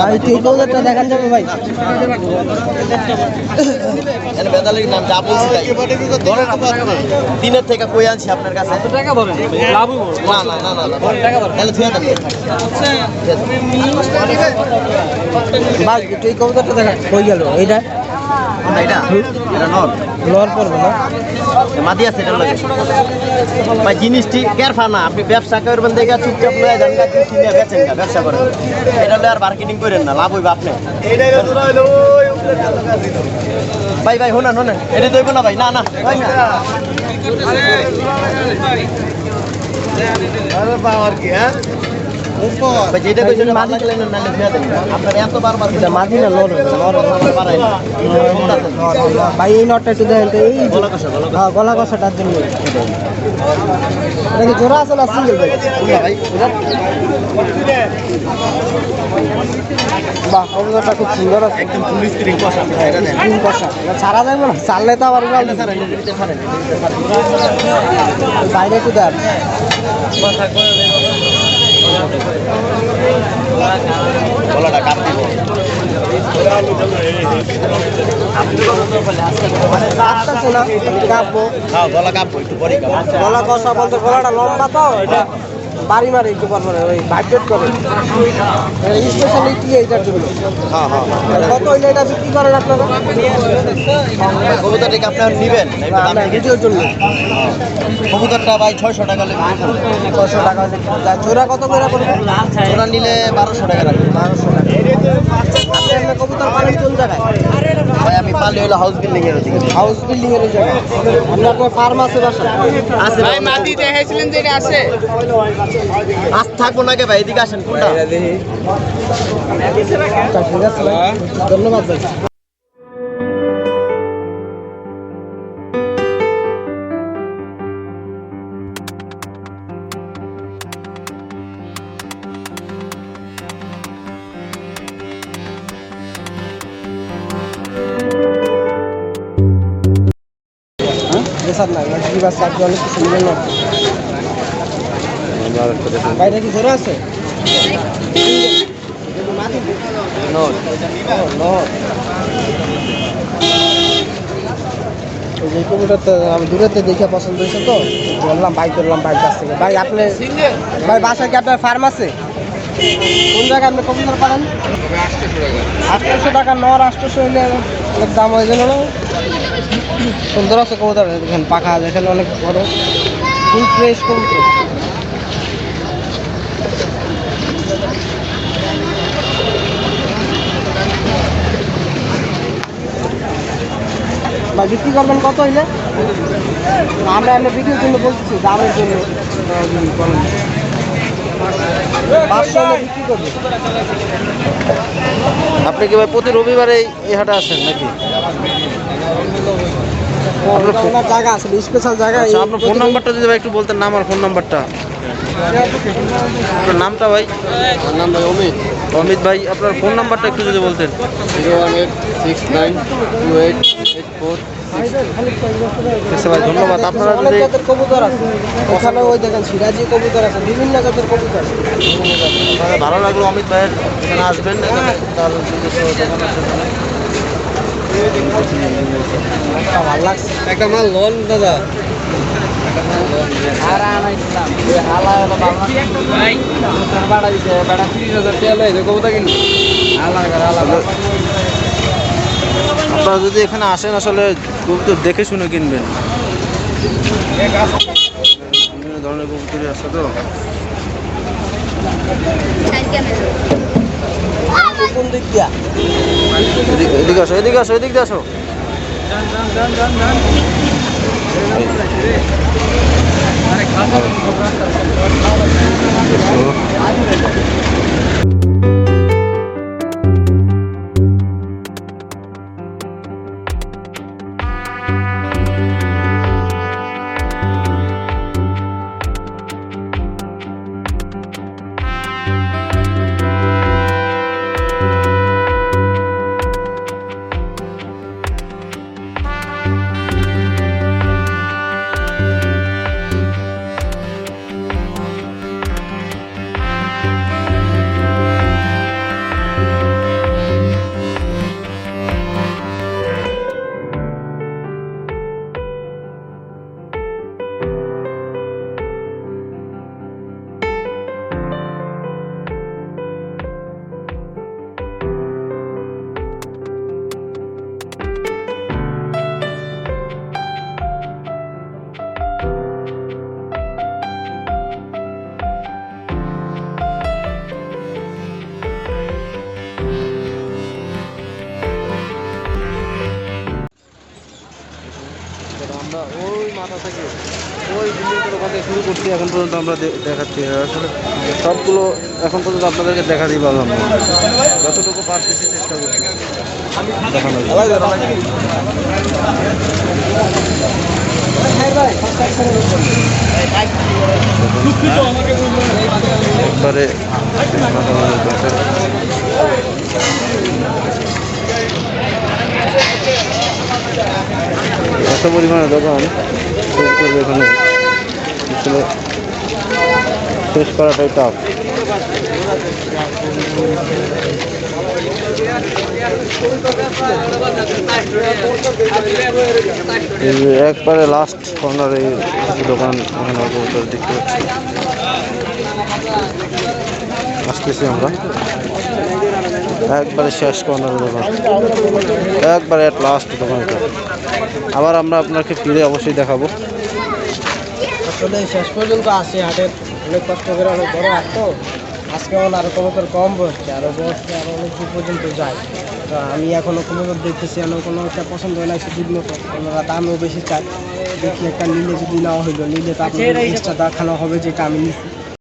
ভাই তুই কবুতরটা দেখান যাবে ভাই? এর বেদালির নাম যা বলছি তাই। ধরেন আপনার দিনের থেকে কই আনছি আপনার কাছে। টাকা বলেন? লাভই না না না না না। টাকা বলেন? তাহলে থুয়ে দেন। ভাই তুই কবুতরটা দেখা কই গেল? এইটা? এটা এটা নন লর পড়বে না। মাদি আছে ভাই, জিনিসটি কেরফা না। আপনি ব্যবসা করবেন দেখে চুপচাপ লয়ে যান গা জিনিস নিয়ে বেচেন গা, ব্যবসা করেন। এটা লয়ে আর মার্কেটিং করেন না, লাভ হইবে আপনি। ভাই ভাই, শুনেন শুনেন। এটা দইব না ভাই, না না। ভাই না। ভাই যেটা কইছেন ভাই এই নটটা একটু দেখেন তো এই যে- গলা কষা গলা হ্যাঁ গলা কষাটার জন্য। জোড়া আছে না সিঙ্গেল ভাই? কষা ভাই। বাহ কবুতরটা খুব সুন্দর আছে। একদম কষা। কষা। ছাড়া যাবে না ছাড়লে তো আবার উড়াল বাইরে একটু দেন। কাঁপবো গলা পরে গলা কষা বলতে গলাটা লম্বা তো এটা বাড়ি মারে একটু পর পরে ওই ভাইব্রেট করে। স্পেশালিটি এইটার জন্য কত হইলে এটা বিক্রি করেন আপনারা? কবুতরটা কি আপনার নিবেন ভিডিওর জন্য। কবুতরটা ভাই ছয়শো টাকা ছশো টাকা জোড়া কত করে পড়বে? ওরা নিলে বারোশো টাকা লাগবে বারোশো টাকা আপনি এমনি কবুতর পালেন কোন জায়গায় পালি হলো হাউস বিল্ডিং এর ওদিকে। হাউস বিল্ডিং এর জায়গা আপনার ফার্ম আছে বাসা আছে ভাই মাটি দেখাইছিলেন যে এটা আছে। আজ থাকব নাকি ভাই? এদিকে আসেন কোনটা? আচ্ছা, ঠিক আছে ভাই। ধন্যবাদ ভাই। স্যার না কি অনেক কিছু না বাইরে কি জোরে আছে? যে আমি দূরেতে দেখে পছন্দ হয়েছে তো, বললাম বাই করলাম বাইর কাছ থেকে। ভাই, আপনি ভাই, বাসায় কি আপনার ফার্ম আছে? কোন জায়গায় আপনি কবুতর পারেন আটশোশো টাকা নর আটশোশো অনেক দাম হয়ে গেল না? সুন্দর আছে কবুতর, দেখেন পাখা, দেখেন অনেক বড়। ফুল ফ্রেশ কবুতর। বিক্রি করবেন কত হইলে? আমরা এমনি ভিডিওর জন্য বলতেছি দামের জন্য। আপনি কি ভাই প্রতি রবিবারে এই- হাটে আসেন নাকি? ওনার জায়গা আছে স্পেশাল জায়গা আচ্ছা আপনার ফোন নাম্বারটা যদি ভাই একটু বলতেন নাম আর ফোন নাম্বারটা। আপনার নামটা ভাই? নাম ভাই অমিত। অমিত ভাই আপনার ফোন নাম্বারটা একটু যদি বলতেন। Zero one eight six nine two eight eight four আচ্ছা ভাই ধন্যবাদ। আপনারা যদি জাতের কবুতর আছে। ওখানে ওই দেখেন সিরাজি কবুতর আছে বিভিন্ন জাতের কবুতর আছে। ভালো লাগল অমিত ভাইয়ের এখানে আসবেন। তার নিজস্ব দোকান আছে এখানে। একটা মাল লোন দাদা। আপনারা যদি এখানে আসেন আসলে কবুতর দেখে শুনে কিনবেন। বিভিন্ন ধরনের কবুতরই আছে তো। কোন দিক দিয়া? এদিকে আসো এদিকে আসো এদিকে আসো। thank you দিয়ে আসো মাথা থেকে। ওই বিল্ডিংটার ওখান থেকে শুরু করছি, এখন পর্যন্ত আমরা দেখাচ্ছি আসলে সবগুলো এখন পর্যন্ত আপনাদেরকে দেখা দিই পারলাম না। যতটুকু পারতেছি চেষ্টা করছি। জন্য। একবারে এত পরিমাণে দোকান এখানে। আসলে শেষ করাটাই টাফ একবারে লাস্ট কর্নার এই দোকান এখানে দেখতে পাচ্ছি। আসতেছি আমরা। একবারে শেষ কর্নারে দোকান। একবারে লাস্ট দোকান এটা। আবার আমরা আপনাকে ফিরে অবশ্যই দেখাবো। আসলে শেষ পর্যন্ত আসি হাটের অনেক কষ্ট করে অনেক বড় হাট তো। আজকে আমার আরও কবুতর কম বসছে আরও বসছে আরও অনেক দূর পর্যন্ত যায়। তো আমি এখনও কবুতর দেখতেছি এখনও কোনো একটা পছন্দ হয় না ঠিক মতো ওনারা দামও বেশি চায় দেখি একটা নিলে যদি নেওয়া হইল নিলে তো আপনার এক্সট্রা দেখানো হবে যেটা আমি নিচ্ছি